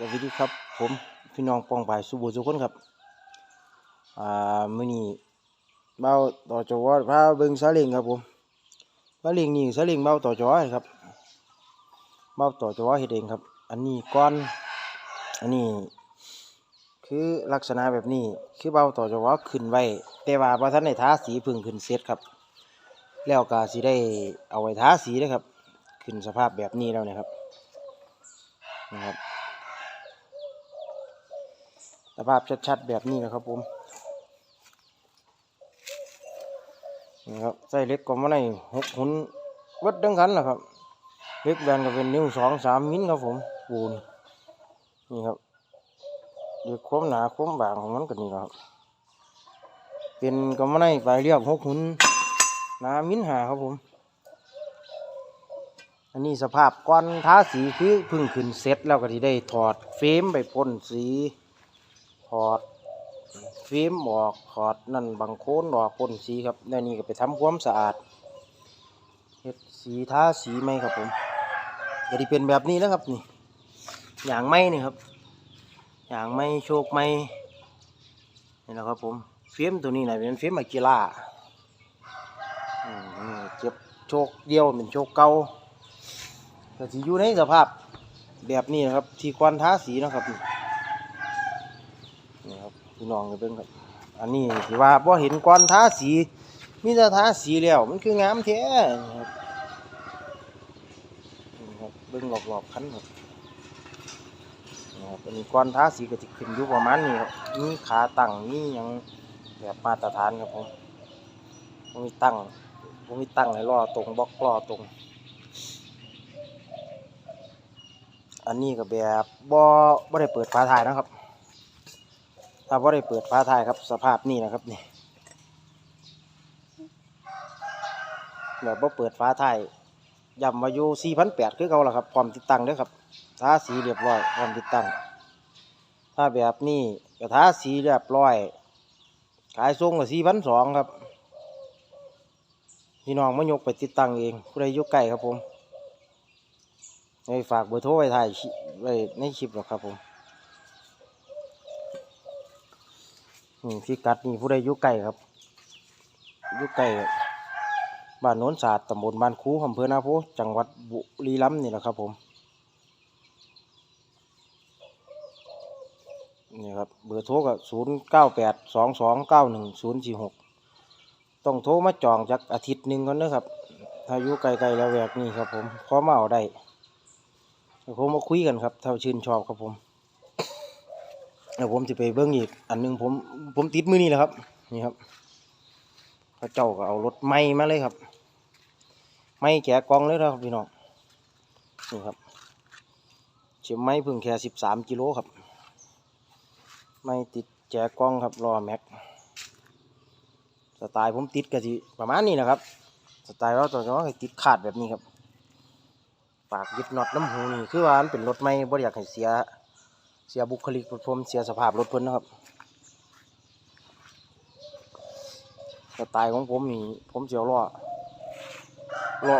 สวัสดีครับผมพี่น้องปองปายสุบูทุคนครับอ่ามื้อนี้เบาต่อจอพาเบิงซาเลงครับผมซาเลงนี่ซาเลงเบาต่อจอครับเบาต่อจอเฮ็ดเองครับ อันนี้ก้อนอันนี้คือลักษณะแบบนี้คือเบาต่อจอขึ้นไว้ แต่ว่าบ่ทันได้าสีพึ่งขึ้นเสร็จครับ แล้วก็สิได้เอาไว้ท้าสีนะครับ ขึ้นสภาพแบบนี้แล้วนะครับนะครับ สภาพชัดๆแบบนี้นะครับผมนี่ครับใส่เล็กก็มาในหกหุนวัดดังกันนะครับ เล็กแบนก็เป็นนิ้วสองสามมิลครับผมปูนนี่ครับเด็กความหนาความบางของมันก็นี่ครับ เป็นก็มาในปลายเรียกหกหุนหนามิลหาครับผม อันนี้สภาพก้อนทาสีคือพึ่งขึ้นเสร็จแล้วก็ที่ได้ถอดเฟรมไปพ่นสี ถอดฟิล์มออกถอดนั่นบางโคนออกพ่นสีครับแล้วนี่ก็ไปทำความสะอาดเฮ็ดสีทาสีไหมครับผมก็ที่เป็นแบบนี้นะครับนี่อย่างไม้นี่ครับ อย่างไม้โชคไม้นี่แหละครับผมฟิล์มตัวนี้นะเป็นฟิล์มอากิล่าเจ็บโชคเดียวเป็นโชคเก่าก็สิอยู่ในสภาพแบบนี้นะครับ ที่ควันท้าสีนะครับนี่นี่ครับ พี่น้องกันเบิ่งครับ อันนี้ที่ว่าพอเห็นก้อนทาสีมีแต่ทาสีแล้วมันคืองามแท้ครับนี่ครับเบิ่งรอบๆคันครับนี่ครับอันนี้ก้อนทาสีก็จะขึ้นอยู่ประมาณนี้ครับมีขาตั้งมีหยังแบบมาตรฐานครับผมบ่มีตั้งบ่มีตั้งให้ล้อตรงบล็อกล้อตรง อันนี้ก็แบบบ่บ่ได้เปิดฝาท้ายนะครับ ถ้าว่าได้เปิดฟ้าทายครับ สภาพนี่นะครับนี่แบบว่าเปิดฟ้าทายย่ำมาอยู่สี่พันแปดคือเขาละครับพร้อมติดตั้งเด้อครับทาสีเรียบร้อยพร้อมติดตั้ง ถ้าแบบนี้ก็ทาสีเรียบร้อย ขายส่งก็สี่พันสองครับพี่น้องมายกไปติดตั้งเองผู้ใดยุใกล้ครับผมให้ฝากเบอร์โทรไว้ถ่ายคลิปไว้ในคลิปหรอกครับผม นี่พี่กัดนี่ผู้ใดอยู่ไกลครับอยู่ไกลบ้านโน้นศาสตร์ตำบลบ้านคูอำเภอนาโพจังหวัดบุรีรัมย์นี่แหละครับผมนี่ครับเบอร์โทรก็ศูนย์เก้าแปดสองสองเก้าหนึ่งศูนย์สี่หกต้องโทรมาจองจากอาทิตย์หนึ่งก่อนนะครับ ถ้าอยู่ไกลๆแล้วแวกนี่ครับผมขอมาเอาได้ผมมาคุยกันครับ ถ้าชื่นชอบครับผม เดี๋ยวผมจะไปเบิ้งอีกอันหนึงผมผมติดมือนี่แหละครับ นี่ครับพระเจ้าก็เอารถไม้มาเลยครับ ไม้แกะกองเลยนะครับพี่น้องนี่ครับเชื่อไม้พิ่งแค่สิบสามกิโลครับ ไม้ติดแจกกล่องครับรอแม็กสไตล์ผมติดก็สิประมาณนี้นะครับสไตล์เราตัวน้องให้ติดขาดแบบนี้ครับ ปากยึดน็อตน้ำหูนี่คือว่ามันเป็นรถไม้บ่อยากให้เสีย เสียบุคลิกรถผมเสียสภาพรถเพิ่นนะครับสไตล์ของผมนี่ผมเสียวล้อล้อ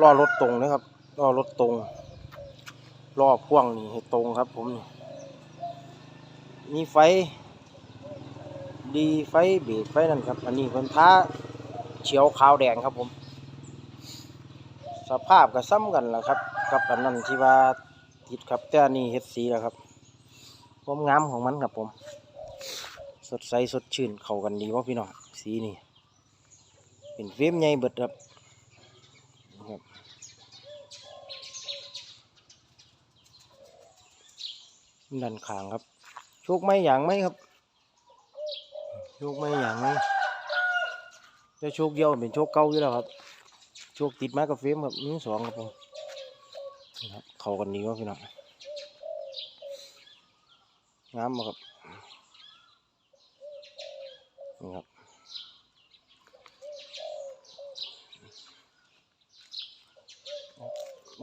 ล้อรถตรงนะครับล้อรถตรงล้อพ่วงนี่ให้ตรงครับ ผมนี่มีไฟ ดีไฟเบรกไฟนั่นครับ อันนี้เพิ่นท้าเขียวขาวแดงครับผม สภาพก็ซ้ำกันแหละครับ กับอันนั้นที่ว่าติดครับแต่นนี้เฮ็ดสีแล้วครับ ความงามของมันครับผม สดใสสดชื่นเข้ากันดีว่าพี่น้องสีนี่เป็นเฟรมใหญ่เบิดครับครับด้านข้างครับโชคไม่อย่างไหมครับโชคไม่อย่างไหมจะโชคเดียวเป็นโชคเก่าอยู่แล้วครับโชคติดมากับเฟรมครับมีสองครับผมครับเข้ากันดีว่าพี่น้อง งามบ่ครับนี่ครับ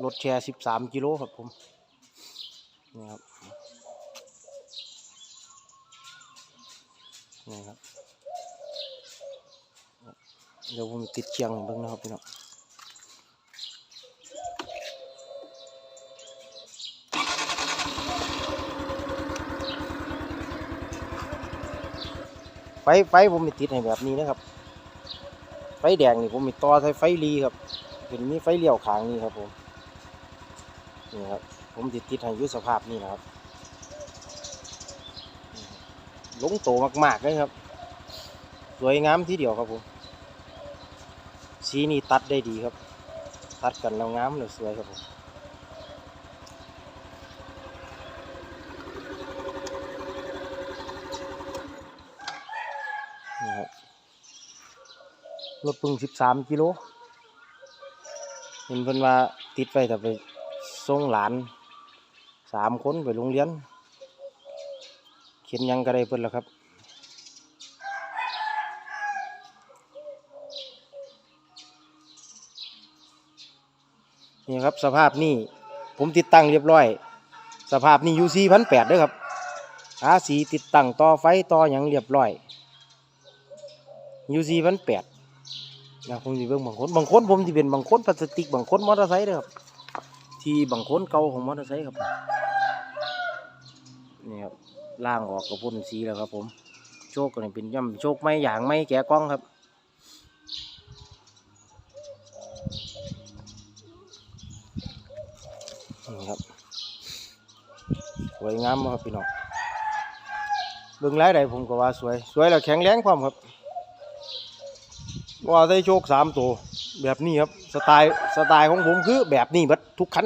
รถแชร์สิบสามกิโลครับผมนี่ครับนี่ครับ เดี๋ยวผมติดเชียงให้เบิ่งนะครับพี่น้อง ฟไฟผมมีติดให้แบบนี้นะครับ ไฟแดงนี่ผมมีต่อใส่ไฟรีครับเป็นมีไฟเลี้ยวขางนี่ครับผมนี่ครับผมติดติดให้อยุสภาพนี่นะครับลงโตมากๆเลยครับ สวยงามทีเดียวครับผมสีนี่ตัดได้ดีครับ ตัดกันแล้วงามเลยสวยครับผมนี่ครับ รถปึงสิบสามกิโลเห็นเพิ่นว่าติดไปแต่ไปส่งหลานสามคนไปโรงเรียน เขียนยังก็ได้เพิ่นแล้วครับนี่ครับสภาพนี่ผมติดตั้งเรียบร้อย สภาพนี่ยูซีพันแปดด้วยครับอาสีติดตั้งต่อไฟต่ออย่างเรียบร้อยยูซีพันแปด นะผมจะเบิ่งบางคนบางคนผมจะเป็นบางคนพลาสติกบางคนมอเตอร์ไซค์เด้อครับ ที่บางคนเก่าของมอเตอร์ไซค์ครับนี่ครับล่างออกกับพ่นสีแล้วครับ ผม โชคก็นี่เป็นย่ำโชคไม่อย่างไม่แกะกล้องครับนี่ครับสวยงามบ่ครับพี่น้องเบิ่งแล้ใดผมก็ว่าสวย สวยแล้วแข็งแรงความครับ ว่าได้โชคสามตัวแบบนี้ครับสไตล์สไตล์ของผมคือแบบนี้เบัดทุกคัน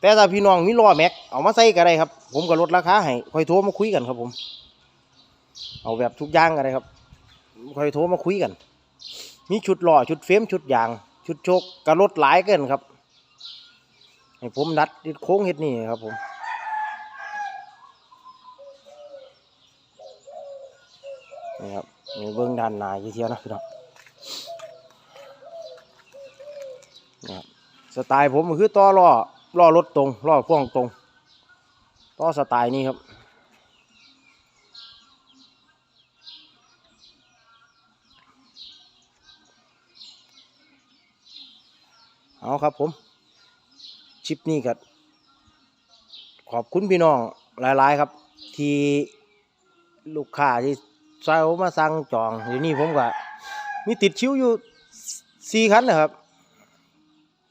แต่ถ้าพี่น้องมีล้อแม็กเอามาใส่ก็ได้ครับ ผมก็ลดราคาให้ค่อยโทรมาคุยกันครับผม เอาแบบทุกอย่างก็ได้ครับค่อยโทรมาคุยกัน มีชุดล้อชุดเฟรมชุดยาง ชุดโชคก็ลดหลายเกินครับให้ผมดัดดิดโค้งเฮ็ดนี่ครับผม นี่ครับนี่เบื้องด้านหน้ายู่เที่ยวนะพี่น้องนี่ครับสไตล์ผมคือต่อล้อล้อรถตรงล้อพ่วงตรงต่อสไตล์นี้ครับเอาครับผมชิปนี้ก็ขอบคุณพี่น้องหลาย ๆ ครับ ที่ลูกค้าที่ ใส่มาสั่งจองเดี๋ยวนี้ผมก็มีติดชิวอยู่สี่คันนะครับ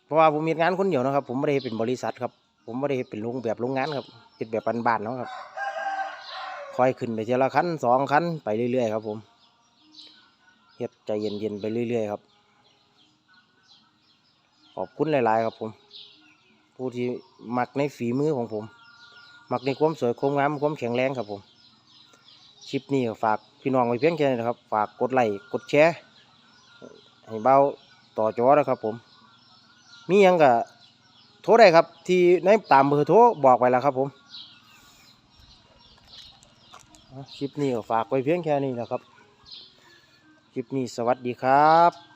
เพราะว่าผมมีงานคนเดียวนะครับ ผมไม่ได้เป็นบริษัทครับ ผมไม่ได้เป็นโรงแบบโรงงานครับเป็นแบบบ้านๆเนาะครับคอยขึ้นไปทีละคันสองคันไปเรื่อยๆครับผมเฮ็ดใจเย็นๆไปเรื่อยๆครับขอบคุณหลายๆครับผม ผู้ที่มักในฝีมือของผม มักในความสวยความงามความแข็งแรงครับผม คลิปนี้ฝาก พี่น้องไว้เพียงแค่นี้นะครับ ฝากกดไลค์กดแชร์ให้เบาต่อจอนะครับผม มียังก็โทรได้ครับ ที่ในตามเบอร์โทรบอกไว้แล้วครับผมคลิปนี้ก็ฝากไว้เพียงแค่นี้นะครับ คลิปนี้สวัสดีครับ